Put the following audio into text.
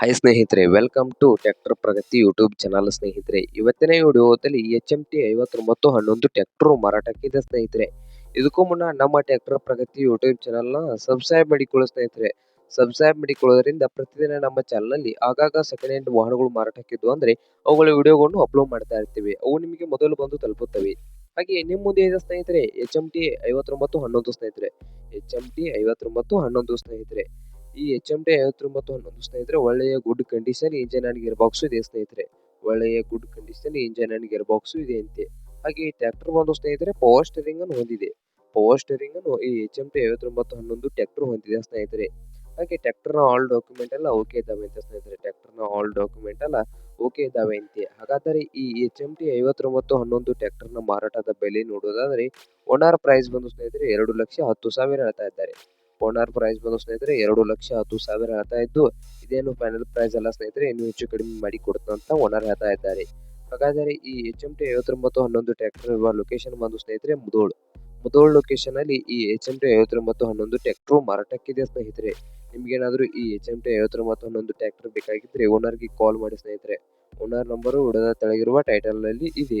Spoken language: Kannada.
ಹಾಯ್ ಸ್ನೇಹಿತರೆ welcome to tractor Pragati YouTube channel ಸ್ನೇಹಿತರೆ. ಇವತ್ತಿನ ವಿಡಿಯೋದಲ್ಲಿ ಎಚ್ ಎಂ ಟಿ ಐವತ್ತೊಂಬತ್ತು ಹನ್ನೊಂದು ಟ್ರ್ಯಾಕ್ಟರ್ ಮಾರಾಟಕ್ಕಿದೆ ಸ್ನೇಹಿತರೆ. ಇದಕ್ಕೂ ಮುನ್ನ ನಮ್ಮ ಟ್ಯಾಕ್ಟರ್ ಪ್ರಗತಿ ಯೂಟ್ಯೂಬ್ ಚಾನಲ್ನ ಸಬ್ಸ್ಕ್ರೈಬ್ ಮಾಡಿಕೊಳ್ಳಿ ಸ್ನೇಹಿತರೆ. ಸಬ್ಸ್ಕ್ರೈಬ್ ಮಾಡಿಕೊಳ್ಳೋದ್ರಿಂದ ಪ್ರತಿದಿನ ನಮ್ಮ ಚಾನಲ್ನಲ್ಲಿ ಆಗಾಗ ಸೆಕೆಂಡ್ ಹ್ಯಾಂಡ್ ವಾಹನಗಳು ಮಾರಾಟಕ್ಕಿದ್ದು ಅಂದರೆ ಅವುಗಳ ವಿಡಿಯೋಗಳನ್ನು ಅಪ್ಲೋಡ್ ಮಾಡ್ತಾ ಇರ್ತೀವಿ. ಅವು ನಿಮಗೆ ಮೊದಲು ಬಂದು ತಲುಪುತ್ತವೆ. ಹಾಗೆ ನಿಮ್ಮ ಮುಂದೆ ಇದೆ ಸ್ನೇಹಿತರೆ ಎಚ್ ಎಂ ಟಿ ಐವತ್ತೊಂಬತ್ತು ಹನ್ನೊಂದು ಸ್ನೇಹಿತರೆ. ಎಚ್ ಎಂ ಟಿ ಐವತ್ತೊಂಬತ್ತು ಹನ್ನೊಂದು ಸ್ನೇಹಿತರೆ. ಈ ಎಚ್ ಎಂ ಟಿ ಐವತ್ತೊಂಬತ್ತು ಹನ್ನೊಂದು ಸ್ನೇಹಿತರೆ ಒಳ್ಳೆಯ good condition engine and gear box ಇದೆ ಸ್ನೇಹಿತರೆ. ಒಳ್ಳೆಯ good condition engine and gear box ಇದೆ ಅಂತೆ. ಹಾಗೆ ಈ ಟ್ರ್ಯಾಕ್ಟರ್ ಬಂದು ಸ್ನೇಹಿತರೆ ಪವರ್ ಸ್ಟೇರಿಂಗ್ ಅನ್ನು ಹೊಂದಿದೆ. ಪವರ್ ಸ್ಟೇರಿಂಗ್ ಅನ್ನು ಈ ಎಚ್ ಎಂ ಟಿ ಐವತ್ತೊಂಬತ್ತು ಹನ್ನೊಂದು ಟ್ರ್ಯಾಕ್ಟರ್ ಹೊಂದಿದೆ ಸ್ನೇಹಿತರೆ. ಹಾಗೆ ಟ್ರ್ಯಾಕ್ಟರ್ನ ಆಲ್ ಡಾಕ್ಯುಮೆಂಟ್ ಎಲ್ಲ ಓಕೆ ಇದ್ದಾವೆ ಅಂತ ಸ್ನೇಹಿತರೆ. ಟ್ರ್ಯಾಕ್ಟರ್ನ ಆಲ್ ಡಾಕ್ಯುಮೆಂಟ್ ಎಲ್ಲ ಓಕೆ ಇದ್ದಾವೆ ಅಂತೆ. ಹಾಗಾದರೆ ಈ ಎಚ್ ಎಂ ಟಿ ಐವತ್ತೊಂಬತ್ತು ಹನ್ನೊಂದು ಟ್ರ್ಯಾಕ್ಟರ್ನ ಮಾರಾಟದ ಬೆಲೆ ನೋಡೋದಾದರೆ ಓನರ್ ಪ್ರೈಸ್ ಬಂದು ಸ್ನೇಹಿತರೆ ಎರಡು ಲಕ್ಷ ಹತ್ತು ಸಾವಿರ ಹೇಳ್ತಾ ಇದ್ದಾರೆ. ಓನರ್ ಪ್ರೈಸ್ ಬಂದು ಸ್ನೇಹಿತರೆ, ಎರಡು ಲಕ್ಷ ಹತ್ತು ಸಾವಿರ ಆಗ್ತಾ ಇದ್ದು, ಇದೇನು ಫೈನಲ್ ಪ್ರೈಸ್ ಅಲ್ಲ ಸ್ನೇಹಿತರೆ, ಇನ್ನೂ ಹೆಚ್ಚು ಕಡಿಮೆ ಮಾಡಿ ಕೊಡ್ತಂತ ಓನರ್ ಹೇಳ್ತಾ ಇದ್ದಾರೆ. ಹಾಗಾದರೆ ಈ ಎಚ್ ಎಂ ಟಿ ಐವತ್ತೊಂಬತ್ತು ಹನ್ನೊಂದು ಟ್ರ್ಯಾಕ್ಟರ್ ಇರುವ ಲೊಕೇಶನ್ ಬಂದು ಸ್ನೇಹಿತರೆ ಮುದೋಳ್ ಮುದೋಳ್ ಲೊಕೇಶನ್ ಅಲ್ಲಿ ಈ ಎಚ್ ಎಂ ಟಿ ಐವತ್ತೊಂಬತ್ತು ಹನ್ನೊಂದು ಟ್ರ್ಯಾಕ್ಟರ್ ಮಾರಾಟಕ್ಕಿದೆ ಸ್ನೇಹಿತರೆ. ನಿಮ್ಗೇನಾದ್ರೂ ಈ ಎಚ್ ಎಂ ಟಿ ಐವತ್ತೊಂಬತ್ತು ಹನ್ನೊಂದು ಟ್ರ್ಯಾಕ್ಟರ್ ಬೇಕಾಗಿದ್ರೆ ಓನರ್ಗೆ ಕಾಲ್ ಮಾಡಿ ಸ್ನೇಹಿತರೆ. ಓನರ್ ನಂಬರು ಉಡದ ತೆಳಗಿರುವ ಟೈಟಲ್ ಇದೆ.